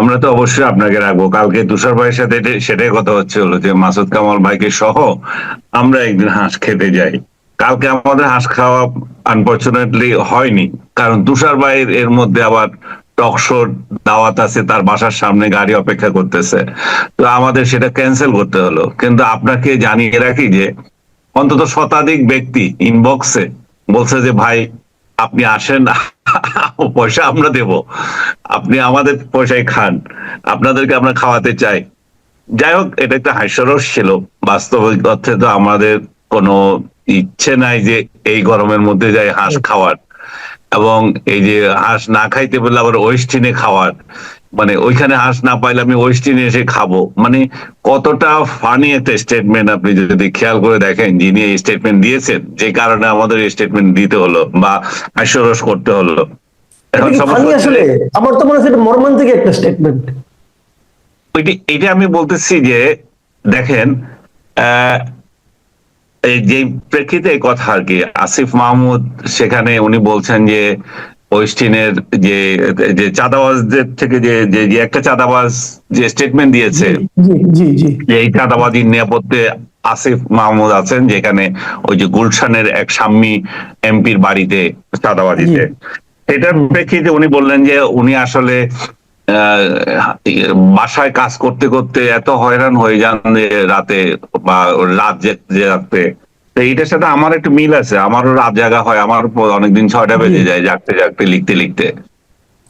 আমরা তো অবশ্যই আপনাকে রাখব। কালকে তুষার ভাইয়ের সাথে সেটাই কথা হচ্ছে হলো যে, মাসুদ কামাল ভাইকে সহ আমরা একদিন হাঁস খেতে যাই। কালকে আমাদের হাঁস খাওয়া আনফর্চুনেটলি হয়নি। কারণ তুষার ভাইয়ের এর মধ্যে আবার টকশোর দাওয়াত আছে, তার বাসার সামনে গাড়ি অপেক্ষা করতেছে। তো আমাদের সেটা ক্যান্সেল করতে হলো। কিন্তু আপনাকে জানিয়ে রাখি যে, অন্তত শতাধিক ব্যক্তি ইনবক্সে বলছে যে, ভাই আপনি আসেন পয়সা আমরা দেব। আপনি আমাদের পয়সায় খান আপনাদেরকে আমরা খাওয়াতে চাই। যাই হোক এটা একটা হাস্যরস ছিল। বাস্তবিক অর্থে তো আমাদের কোনো ইচ্ছে নাই যে এই গরমের মধ্যে যাই হাঁস খাওয়ার। এবং এই যে হাঁস না খাইতে বললে আবার ওয়েস্টিনে খাওয়ার। মানে ওইখানে হাঁস না পাইলে আমি ওয়েস্টিনে এসে খাব। মানে কতটা ফানি একটা স্টেটমেন্ট আপনি যদি খেয়াল করে দেখেন যিনি এই স্টেটমেন্ট দিয়েছেন যে কারণে আমাদের স্টেটমেন্ট দিতে হলো বা হাস্যরস করতে হলো। এখন আসলে? আমার তো মনে হচ্ছে মর্মান্তিক একটা স্টেটমেন্ট এটা আমি বলতেছি যে দেখেন যে প্রেক্ষিতে এই কথা আর কি আসিফ মাহমুদ সেখানে উনি বলছেন যে ওয়েস্টিনের যে যে চাঁদাবাজদের থেকে যে যে একটা চাঁদাবাজ যে স্টেটমেন্ট দিয়েছে। যে এই চাঁদাবাজির নিরাপত্তে আসিফ মাহমুদ আছেন যেখানে ওই যে গুলশানের এক সাম্মী এমপির বাড়িতে চাঁদাবাদিতে এটার প্রেক্ষিতে উনি বললেন যে উনি আসলে আহ, বাসায় কাজ করতে করতে এত হয়রান হয়ে যান রাতে বা রাত যে- যে রাতে তো এইটার সাথে আমার একটু মিল আছে। আমারও রাত জাগা হয় আমার অনেকদিন ছয়টা বেজে যায় জাগতে জাগতে লিখতে লিখতে।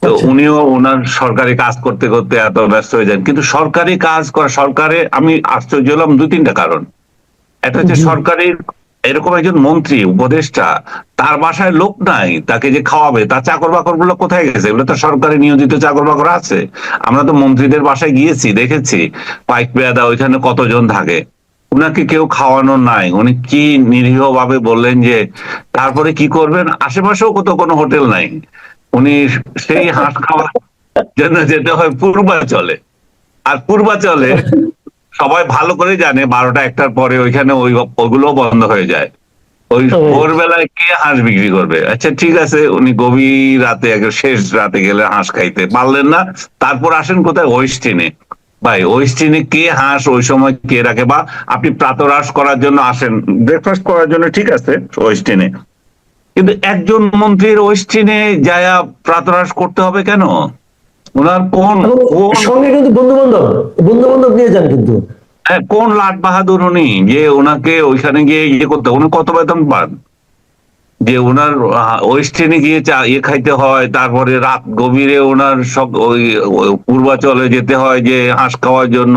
তো আচ্ছা। উনিও ওনার সরকারি কাজ করতে করতে এত ব্যস্ত হয়ে যান। কিন্তু সরকারি কাজ করা সরকারে আমি আশ্চর্য হলাম দুই তিনটা কারণ। একটা হচ্ছে। সরকারের এরকম একজন মন্ত্রী উপদেষ্টা তার বাসায় লোক নাই তাকে যে খাওয়াবে তার চাকর বাকরগুলো কোথায় গেছে? এগুলো তো সরকারি নিয়োজিত চাকর বাকর আছে। আমরা তো মন্ত্রীদের বাসায় গিয়েছি দেখেছি পাইক পেয়াদা ওইখানে কতজন থাকে। উনাকে কেউ খাওয়ানো নাই। উনি কি নিরীহ ভাবে বললেন যে তারপরে কি করবেন? আশেপাশেও কত কোনো হোটেল নাই। উনি সেই হাঁস খাওয়ার জন্য যেতে হয় পূর্বাচলে। আর পূর্বাচলে সবাই ভালো করে জানে বারোটা একটার পরে ওইখানে ওই ওগুলো বন্ধ হয়ে যায়। ওই। ভোরবেলায় কে হাঁস বিক্রি করবে? আচ্ছা ঠিক আছে উনি গভীর রাতে শেষ রাতে গেলে হাঁস খাইতে পারলেন না। তারপর আসেন কোথায়? ওয়েস্টিনে ভাই ওই ওয়েস্টিনে কে হাঁস ওই সময় কে রাখে? বা আপনি প্রাতরাশ করার জন্য আসেন? ব্রেকফাস্ট করার জন্য ঠিক আছে ওয়েস্টিনে কিন্তু একজন মন্ত্রীর ওয়েস্টিনে যায়া প্রাতরাশ করতে হবে কেন? ওনার কোন সঙ্গে কিন্তু বন্ধু বান্ধব বন্ধু বান্ধব নিয়ে যান কিন্তু। হ্যাঁ, কোন লাট বাহাদুর উনি যে ওনাকে ওইখানে গিয়ে ইয়ে করতে উনি কত বেতন পান? যে ওনার ওয়েস্টার্নে গিয়ে চা ইয়ে খাইতে হয়, তারপরে রাত গভীরে ওনার সব ওই পূর্বাচলে যেতে হয় যে হাঁস খাওয়ার জন্য।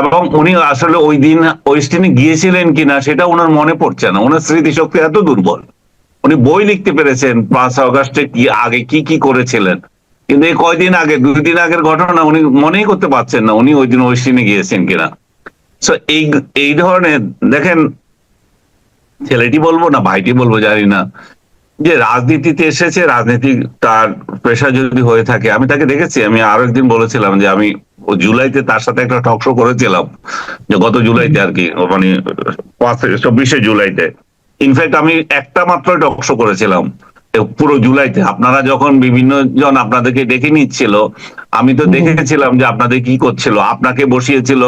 এবং উনি আসলে ওই দিন ওয়েস্টার্নে গিয়েছিলেন কিনা সেটা ওনার মনে পড়ছে না। ওনার স্মৃতিশক্তি এত দুর্বল। উনি বই লিখতে পেরেছেন পাঁচ আগস্টে কি, আগে কি কি করেছিলেন। কিন্তু এই কয়দিন আগে, দুই দিন আগের ঘটনা উনি মনেই করতে পারছেন না উনি ওই দিন ওয়েস্টিনে গিয়েছেন কিনা। সো এই এই ধরনের, দেখেন ছেলেটি বলব না ভাইটি বলব জানি না। যে রাজনীতিতে এসেছে, রাজনীতি তার পেশা যদি হয়ে থাকে, আমি তাকে দেখেছি, আমি আরও একদিন বলেছিলাম যে আমি জুলাইতে তার সাথে একটা টক শো করেছিলাম, যে গত জুলাইতে আর কি মানে চব্বিশে জুলাইতে। ইনফ্যাক্ট আমি একটা মাত্র টক শো করেছিলাম। পুরো জুলাইতে। আপনারা যখন বিভিন্ন জন আপনাদেরকে ডেকে নিচ্ছিল আমি তো দেখেছিলাম যে আপনাদের কি করছিল। আপনাকে বসিয়েছিল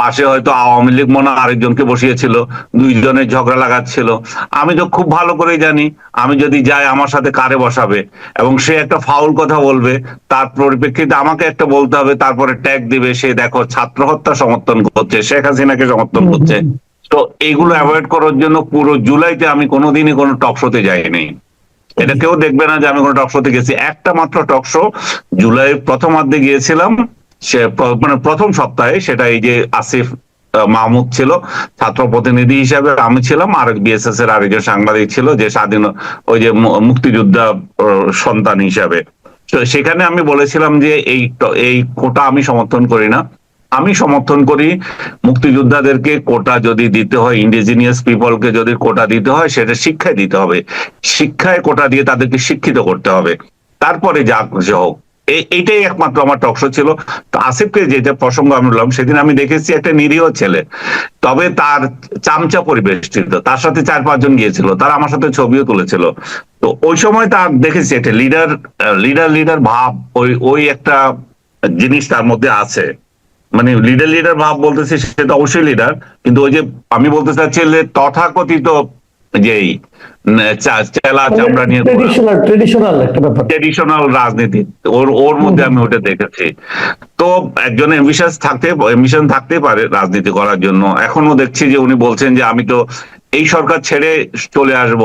পাশে হয়তো আওয়ামী লীগ মনে আরেকজনকে বসিয়েছিল দুইজনের ঝগড়া লাগাচ্ছিল। আমি তো খুব ভালো করে জানি আমি যদি যাই আমার সাথে কারে বসাবে? এবং সে একটা ফাউল কথা বলবে তার পরিপ্রেক্ষিতে আমাকে একটা বলতে হবে তারপরে ট্যাগ দিবে সে দেখো ছাত্র হত্যা সমর্থন করছে শেখ হাসিনাকে সমর্থন করছে। তো এইগুলো অ্যাভয়েড করার জন্য পুরো জুলাইতে আমি কোনোদিনই কোনো টক শোতে যাইনি। এটা কেউ দেখবে না যে আমি কোনো টক শোতে গেছি। একটা মাত্র টক শো জুলাই প্রথমার্ধে গিয়েছিলাম। সে মানে প্রথম সপ্তাহে সেটা এই যে আসিফ মাহমুদ ছিল, ছাত্র প্রতিনিধি হিসাবে আমি ছিলাম। আর বিএসএস এর আরেকজন সাংবাদিক ছিল যে স্বাধীন, ওই যে মুক্তিযোদ্ধা সন্তান হিসাবে। তো সেখানে আমি বলেছিলাম যে এই এই কোটা আমি সমর্থন করি না। আমি সমর্থন করি মুক্তিযোদ্ধাদেরকে কোটা যদি দিতে হয় ইন্ডিজিনিয়াস পিপলকে যদি কোটা দিতে হয়, সেটা শিক্ষায় দিতে হবে। শিক্ষায় কোটা দিয়ে তাদেরকে শিক্ষিত করতে হবে। তারপরে যা কিছু হোক। এই- এইটাই একমাত্র আমার টকশো ছিল। তো আসিফকে যেটা প্রসঙ্গ আমি বললাম, সেদিন আমি দেখেছি একটা নিরীহ ছেলে। তবে তার চামচা পরিবেষ্টিত। তার সাথে চার পাঁচজন গিয়েছিল। তারা আমার সাথে ছবিও তুলেছিল। তো ওই সময় তার দেখেছি একটা লিডার লিডার লিডার ভাব, ওই ওই একটা জিনিস তার মধ্যে আছে। মানে লিডার লিডার ভাব বলতেছে সেটা অবশ্যই লিডার কিন্তু ওই যে আমি বলতে চাচ্ছি যে তথাকথিত যেই চেলা চামড়া নিয়ে ট্রেডিশনাল রাজনীতি। ওর ওর মধ্যে আমি ওটা দেখেছি। তো একজন এম্বিশন থাকতে এম্বিশন থাকতে পারে রাজনীতি করার জন্য। এখনও দেখছি যে উনি বলছেন যে আমি তো এই সরকার ছেড়ে চলে আসব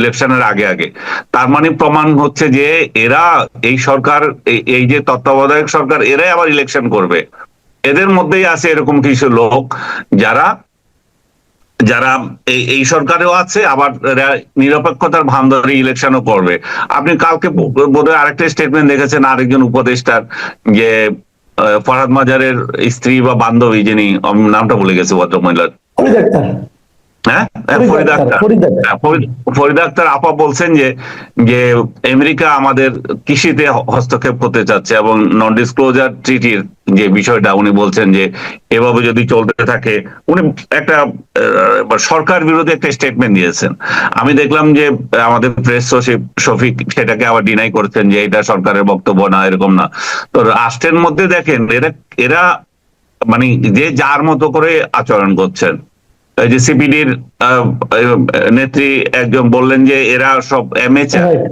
ইলেকশনের আগে আগে। তার মানে প্রমাণ হচ্ছে যে এরা এই সরকার এই যে তত্ত্বাবধায়ক সরকার এরাই আবার ইলেকশন করবে। এদের মধ্যেই আছে এরকম কিছু লোক যারা যারা এই সরকারেও আছে, আবার নিরপেক্ষতার ভান ধরে ইলেকশনও করবে। আপনি কালকে বোধহয় আরেকটা স্টেটমেন্ট দেখেছেন, আরেকজন উপদেষ্টার যে ফরহাদ মাজারের স্ত্রী বা বান্ধবী যিনি, নামটা বলে গেছে, ভদ্রমহিলার। হ্যাঁ? ফরিদ আক্তার। হ্যাঁ, ফরিদ- আক্তার আপা বলছেন যে যে আমেরিকা আমাদের কৃষিতে হস্তক্ষেপ করতে চাচ্ছে এবং নন ডিসক্লোজার ট্রিটির যে বিষয়টা উনি বলছেন যে এভাবে যদি চলতে থাকে উনি একটা সরকার বিরোধী একটা স্টেটমেন্ট দিয়েছেন। আমি দেখলাম যে আমাদের প্রেস সচিব শফিক সেটাকে আবার ডিনাই করছেন যে এটা সরকারের বক্তব্য না এরকম না। তো রাষ্ট্রের মধ্যে দেখেন এরা এরা মানে যে যার মতো করে আচরণ করছেন যে সিপিডির নেত্রী একজন বললেন যে এরা সব Right.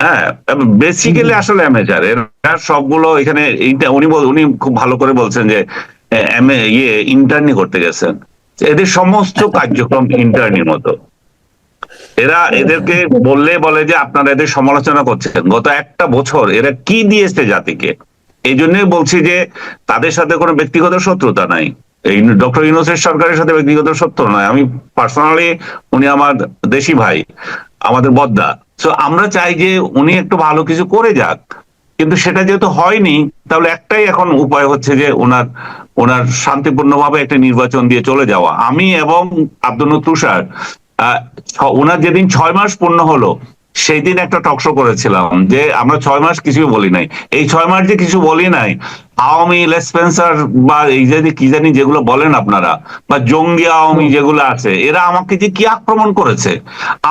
হ্যাঁ। বেসিক্যালি আসলে অ্যামেচার এরা সবগুলো এখানে উনি উনি খুব ভালো করে বলছেন যে ইয়ে ইন্টার্নি করতে গেছেন। এদের সমস্ত কার্যক্রম ইন্টার্নির মতো। এরা এদেরকে বললে বলে যে আপনারা এদের সমালোচনা করছেন। গত একটা বছর এরা কি দিয়েছে জাতিকে? এই জন্যই বলছি যে তাদের সাথে কোনো ব্যক্তিগত শত্রুতা নাই। এই ডক্টর ইউনুসের সরকারের সাথে ব্যক্তিগত সত্য নয়। আমি পার্সোনালি উনি আমার দেশি ভাই, আমাদের বদ্দা। তো আমরা চাই যে উনি একটু ভালো কিছু করে যাক। কিন্তু সেটা যেহেতু হয়নি, তাহলে একটাই এখন উপায় হচ্ছে যে ওনার ওনার শান্তিপূর্ণভাবে একটা নির্বাচন দিয়ে চলে যাওয়া। আমি এবং আব্দুল তুষার ওনার যেদিন ছয় মাস পূর্ণ হলো সেই দিন একটা টকশো করেছিলাম যে আমরা ছয় মাস কিছু বলি নাই। এই ছয় মাস যে কিছু বলি নাই, আওয়ামী লেসপেন্সার বা এই যে কি জানি যেগুলো বলেন আপনারা, বা জঙ্গি আওয়ামী যেগুলো আছে, এরা আমাকে যে কি আক্রমণ করেছে?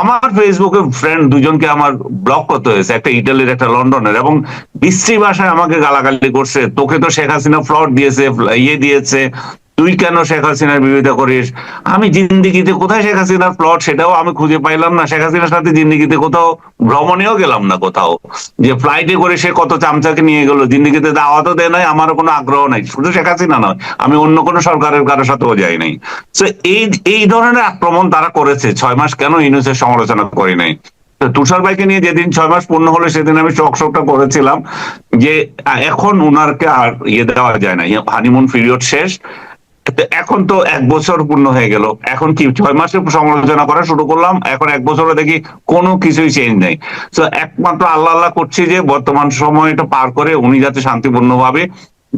আমার ফেসবুকে ফ্রেন্ড দুজনকে আমার ব্লক করতে হয়েছে, একটা ইটালির, একটা লন্ডনের, এবং বিশ্রী ভাষায় আমাকে গালাগালি করছে, তোকে তো শেখ হাসিনা ফ্লড দিয়েছে ইয়ে দিয়েছে তুই কেন শেখ হাসিনার বিরোধিতা করিস? আমি জিন্দিগিতে কোথায় শেখ হাসিনার প্লট সেটাও আমি খুঁজে পাইলাম না। শেখ হাসিনার সাথে জিন্দিগিতে কোথাও ভ্রমণেও গেলাম না কোথাও। যে ফ্লাইটে করে সে কত চামচাকে নিয়ে গেল, জিন্দিগিতে দাওয়াতও দেয় নাই, আমারও কোনো আগ্রহ নাই। শুধু শেখ হাসিনা নয়, আমি অন্য কোনো সরকারের কারও সাথেও যাই নাই। তো এই এই ধরনের আক্রমণ তারা করেছে। ছয় মাস কেন ইউনুসের সমালোচনা করি নাই? তুষার ভাইকে নিয়ে যেদিন ছয় মাস পূর্ণ হলো, সেদিন আমি চক শোকটা করেছিলাম যে এখন উনারকে আর ইয়ে দেওয়া যায় না। হানিমুন পিরিয়ড শেষ। তো এখন তো এক বছর পূর্ণ হয়ে গেল। এখন কি ছয় মাসে সমালোচনা করা শুরু করলাম এখন এক বছরে দেখি কোনো কিছুই চেঞ্জ নেই। তো একমাত্র আল্লাহ আল্লাহ করছি যে বর্তমান সময়টা পার করে উনি যাতে শান্তিপূর্ণভাবে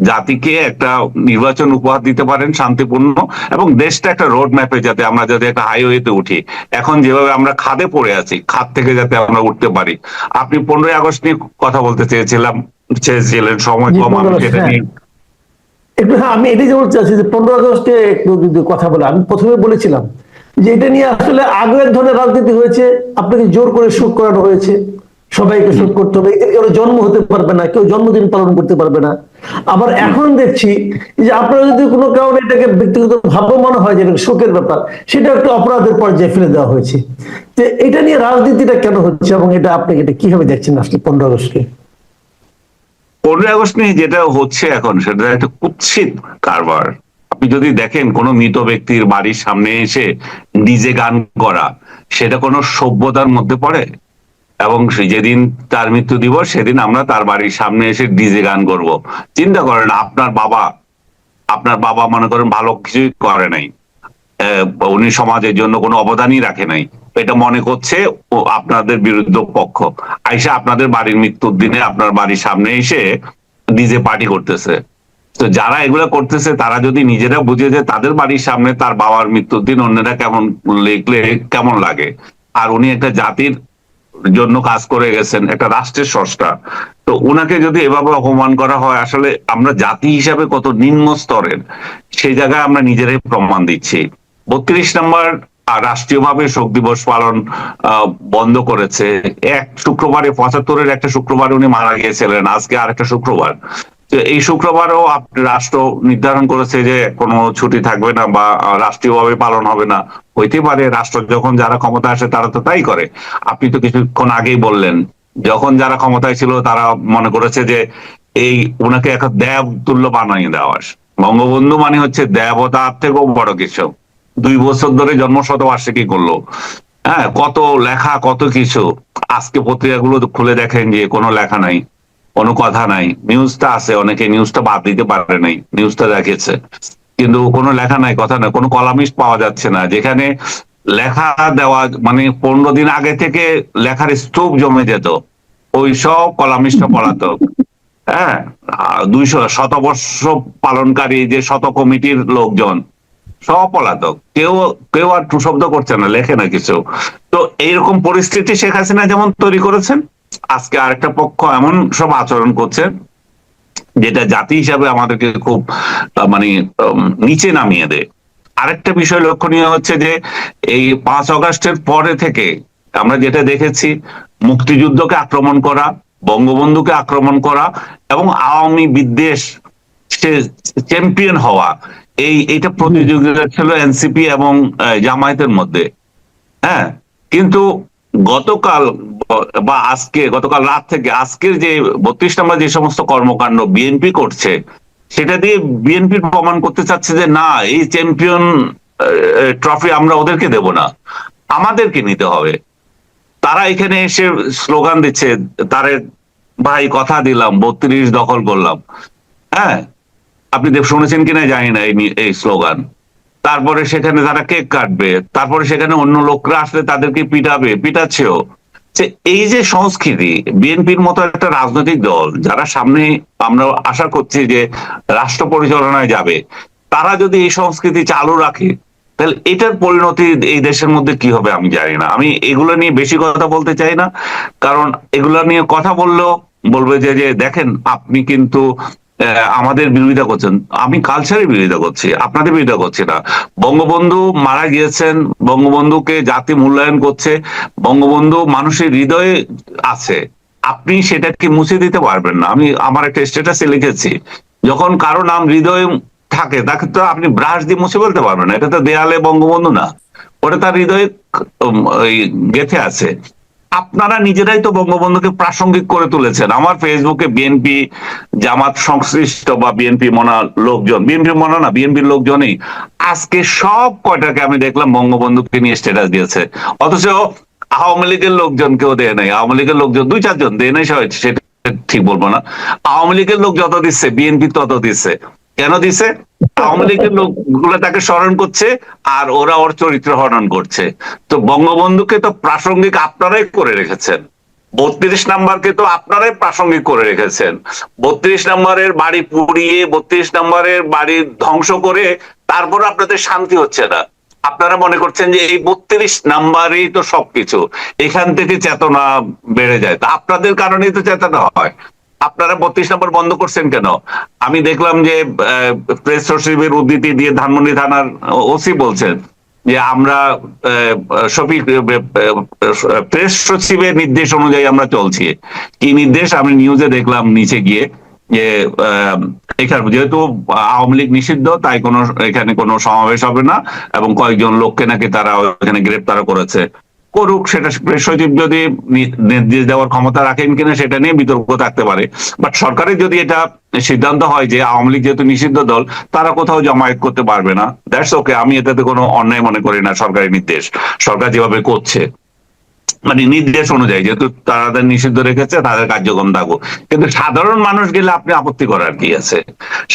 জাতিকে একটা নির্বাচন উপহার দিতে পারেন শান্তিপূর্ণ এবং দেশটা একটা রোড ম্যাপে যাতে আমরা যাতে একটা হাইওয়েতে উঠি। এখন যেভাবে আমরা খাদে পড়ে আছি খাদ থেকে যাতে আমরা উঠতে পারি। আপনি পনেরোই আগস্ট নিয়ে কথা বলতে চেয়েছিলাম চেয়েছিলেন সময় কম আমি 15 সেটা। নিয়ে। একটু হ্যাঁ আমি এটাই বলতে চাচ্ছি যে পনেরো আগস্টে একটু কথা বলে, আমি প্রথমে বলেছিলাম যে এটা নিয়ে আসলে আগে এক ধরনের রাজনীতি হয়েছে, আপনাকে জোর করে শুট করানো হয়েছে, সবাইকে শুট করতে হবে এদের কেউ জন্ম হতে পারবে না, কেউ জন্মদিন পালন করতে পারবে না। আবার এখন দেখছি যে আপনারা যদি কোনো কারণে এটাকে ব্যক্তিগত ভাবে মনে হয় যে শোকের ব্যাপার, সেটা একটা অপরাধের পর্যায়ে ফেলে দেওয়া হয়েছে। তো এটা নিয়ে রাজনীতিটা কেন হচ্ছে এবং এটা আপনি এটা কীভাবে দেখছেন আসলে পনেরো আগস্টকে পনেরোই আগস্ট নিয়ে যেটা হচ্ছে এখন, সেটা একটা কুৎসিত কারবার। আপনি যদি দেখেন কোনো মৃত ব্যক্তির বাড়ির সামনে এসে ডিজে গান করা, সেটা কোনো সভ্যতার মধ্যে পড়ে? এবং যেদিন তার মৃত্যু দিবস, সেদিন আমরা তার বাড়ির সামনে এসে ডিজে গান করব। চিন্তা করেন, আপনার বাবা আপনার বাবা মনে করেন ভালো কিছুই করে নাই। উনি সমাজের জন্য কোনো অবদানই রাখে নাই। এটা মনে করছে আপনাদের বিরুদ্ধ পক্ষ। আইসা আপনাদের বাড়ির মৃত্যুর দিনে আপনার বাড়ির সামনে এসে ডিজে পার্টি করতেছে। তো যারা এগুলো করতেছে, তারা যদি নিজেরা বুঝে যে তাদের বাড়ির সামনে তার বাবার মৃত্যুর দিন অন্যরা কেমন লিখলে, কেমন লাগে। আর উনি একটা জাতির জন্য কাজ করে গেছেন, একটা রাষ্ট্রের স্রষ্টা। তো ওনাকে যদি এভাবে অপমান করা হয়, আসলে আমরা জাতি হিসাবে কত নিম্ন স্তরের, সেই জায়গায় আমরা নিজেরাই প্রমাণ দিচ্ছি। বত্রিশ নম্বর রাষ্ট্রীয়ভাবে শোক দিবস পালন বন্ধ করেছে। এক শুক্রবারে, পঁচাত্তরের একটা শুক্রবার উনি মারা গিয়েছিলেন। আজকে আর একটা শুক্রবার। এই শুক্রবারও রাষ্ট্র নির্ধারণ করেছে যে কোনো ছুটি থাকবে না বা রাষ্ট্রীয়ভাবে পালন হবে না। হইতে পারে, রাষ্ট্র যখন যারা ক্ষমতা আসে তারা তো তাই করে। আপনি তো কিছুক্ষণ আগেই বললেন, যখন যারা ক্ষমতায় ছিল তারা মনে করেছে যে এই ওনাকে একটা দেব তুল্য বানিয়ে দেওয়া বঙ্গবন্ধু মানে হচ্ছে দেবতার থেকেও বড় কিছু। দুই বছর ধরে জন্ম শতবার্ষিকী করল। হ্যাঁ কত লেখা, কত কিছু। আজকে পত্রিকাগুলো খুলে দেখেন যে কোনো লেখা নাই, কোনো কথা নাই। নিউজটা আছে, অনেকে নিউজটা বাদ দিতে পারে নাই নিউজটা দেখেছে কিন্তু কোনো লেখা নাই, কথা নাই, কোনো কলামিস্ট পাওয়া যাচ্ছে না। যেখানে লেখা দেওয়া মানে পনেরো দিন আগে থেকে লেখার স্তূপ জমে যেত, ওই সব কলামিস্টরা পড়াতো। হ্যাঁ দুইশো, শতবর্ষ পালনকারী যে শত কমিটির লোকজন সব পলাতক। কেউ কেউ আর শব্দ করছে না, লেখে না কিছু। তো এইরকম পরিস্থিতি শেখ হাসিনা যেমন তৈরি করেছেন, আজকে আরেকটা পক্ষ এমন সব আচরণ করছে, যেটা জাতি হিসাবে আমাদেরকে খুব মানে নিচে নামিয়ে দেয়। আরেকটা বিষয় লক্ষণীয় হচ্ছে যে, এই পাঁচ অগাস্টের পরে থেকে আমরা যেটা দেখেছি, মুক্তিযুদ্ধকে আক্রমণ করা, বঙ্গবন্ধুকে আক্রমণ করা এবং আওয়ামী বিদ্বেষ সে চ্যাম্পিয়ন হওয়া। এই, এইটা প্রতিযোগিতা ছিল এনসিপি এবং জামায়াতের মধ্যে। হ্যাঁ? কিন্তু গতকাল, বা আজকে, গতকাল রাত থেকে আজকের যে বত্রিশ নম্বর যে সমস্ত কর্মকাণ্ড বিএনপি করছে, সেটা দিয়ে বিএনপি প্রমাণ করতে চাচ্ছে যে না, এই চ্যাম্পিয়ন ট্রফি আমরা ওদেরকে দেব না। আমাদেরকে নিতে হবে। তারা এখানে এসে স্লোগান দিচ্ছে তারে ভাই কথা দিলাম, বত্রিশ দখল করলাম। হ্যাঁ? আপনি শুনেছেন কিনা জানি না এই স্লোগান। তারপরে সেখানে তারা কেক কাটবে, তারপরে সেখানে অন্য লোকরা আসলে তাদেরকে পিটাবে, পিটাচ্ছেও। এই যে সংস্কৃতি, বিএনপির মতো একটা রাজনৈতিক দল, যারা সামনে আমরা আশা করছি যে রাষ্ট্র পরিচালনায় যাবে, তারা যদি এই সংস্কৃতি চালু রাখে, তাহলে এটার পরিণতি এই দেশের মধ্যে কি হবে আমি জানি না। আমি এগুলো নিয়ে বেশি কথা বলতে চাই না, কারণ এগুলো নিয়ে কথা বললেও বলবে যে দেখেন, আপনি কিন্তু আমাদের বিরোধিতা করছেন। আমি কালচারের বিরোধিতা করছি, আপনাদের বিরোধিতা করছি না। বঙ্গবন্ধু মারা গিয়েছেন, বঙ্গবন্ধুকে জাতি মূল্যায়ন করছে, বঙ্গবন্ধু মানুষের হৃদয়ে আছে। আপনি সেটাকে মুছে দিতে পারবেন না। আমি আমার একটা স্ট্যাটাসে লিখেছি, যখন কারও নাম হৃদয়ে থাকে, তাকে তো আপনি ব্রাশ দিয়ে মুছে ফেলতে পারবেন না। এটা তো দেয়ালে বঙ্গবন্ধু না। ওটা তার হৃদয়ে গেথে আছে। আপনারা নিজেরাই তো বঙ্গবন্ধুকে প্রাসঙ্গিক করে তুলেছেন। আমার ফেসবুকে বিএনপি জামাত সংশ্লিষ্ট বা বিএনপি মনা লোকজন বিএনপি মনা না বিএনপির লোকজনই আজকে সব কয়টাকে আমি দেখলাম বঙ্গবন্ধুকে নিয়ে স্ট্যাটাস দিয়েছে। অথচ আওয়ামী লীগের লোকজন কেউ দেয় নাই। আওয়ামী লীগের লোকজন দুই, চারজন দেয় নাই সেটা ঠিক বলব না। আওয়ামী লীগের লোক যত দিচ্ছে বিএনপি তত দিচ্ছে। কেন দিছে? আওয়ামী লীগের লোকগুলো তাকে স্মরণ করছে আর ওরা ওর চরিত্র হরণ করছে। তো বঙ্গবন্ধুকে তো প্রাসঙ্গিক আপনারাই করে রেখেছেন। বত্রিশ নাম্বারকে তো আপনারাই প্রাসঙ্গিক করে রেখেছেন। বত্রিশ নাম্বারের বাড়ি পুড়িয়ে, বত্রিশ নাম্বারের বাড়ি ধ্বংস করে তারপর আপনাদের শান্তি হচ্ছে না। আপনারা মনে করছেন যে এই বত্রিশ নাম্বারই তো সবকিছু। এখান থেকে চেতনা বেড়ে যায়। তা আপনাদের কারণেই তো চেতনা হয়। আপনারা বত্রিশ নম্বর বন্ধ করছেন কেন? আমি দেখলাম যে প্রেস সচিবের উদ্ধৃতি দিয়ে ধানমন্ডি থানার ওসি বলছেন যে আমরা শফিক প্রেস সচিবের নির্দেশ অনুযায়ী আমরা চলছি। কি নির্দেশ? আমি নিউজে দেখলাম নিচে গিয়ে যে এখানে যেহেতু আওয়ামী লীগ নিষিদ্ধ, তাই কোনো, এখানে কোনো সমাবেশ হবে না এবং কয়েকজন লোককে নাকি তারা এখানে গ্রেপ্তার করেছে। করুক, সেটা সচিব যদি নির্দেশ দেওয়ার ক্ষমতা রাখেন কিনা সেটা নিয়ে বিতর্ক থাকতে পারে। বাট সরকারের যদি এটা সিদ্ধান্ত হয় যে আওয়ামী লীগ যেহেতু নিষিদ্ধ দল, তারা কোথাও জমায়েত করতে পারবে না। দ্যাটস ওকে আমি এটাতে কোনো অন্যায় মনে করি না সরকারি নির্দেশ। সরকার যেভাবে করছে মানে নির্দেশ অনুযায়ী, যেহেতু তাদের নিষিদ্ধ রেখেছে, তাদের কার্যক্রম থাকুক কিন্তু সাধারণ মানুষ গেলে আপনি আপত্তি করার কি আছে?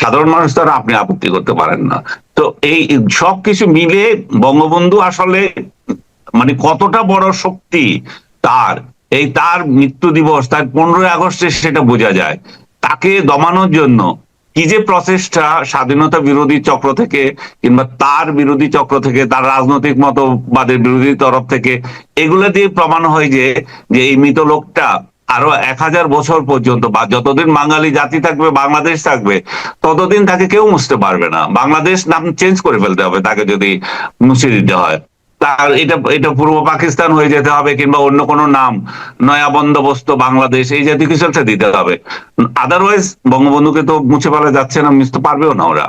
সাধারণ মানুষ দ্বারা আপনি আপত্তি করতে পারেন না। তো এই সব কিছু মিলে বঙ্গবন্ধু আসলে মানে কতটা বড় শক্তি তার, এই তার মৃত্যু দিবস, তার পনেরোই আগস্টে সেটা বোঝা যায়। তাকে দমানোর জন্য কি যে প্রচেষ্টা স্বাধীনতা বিরোধী চক্র থেকে কিংবা তার বিরোধী চক্র থেকে, তার রাজনৈতিক মতবাদের বিরোধী তরফ থেকে, এগুলো দিয়ে প্রমাণ হয় যে যে এই মৃত লোকটা আরও এক হাজার বছর পর্যন্ত বা যতদিন বাঙালি জাতি থাকবে, বাংলাদেশ থাকবে, ততদিন তাকে কেউ মুছতে পারবে না। বাংলাদেশ নাম চেঞ্জ করে ফেলতে হবে, তাকে যদি মুছে দিতে হয়। তার এটা এটা পূর্ব পাকিস্তান হয়ে যেতে হবে কিংবা অন্য কোনো নাম, নয়া বন্দোবস্ত বাংলাদেশ, এই জাতীয় কিছু একটা দিতে হবে। আদারওয়াইজ বঙ্গবন্ধুকে তো মুছে ফেলা যাচ্ছে না মিশতে পারবেও না ওরা।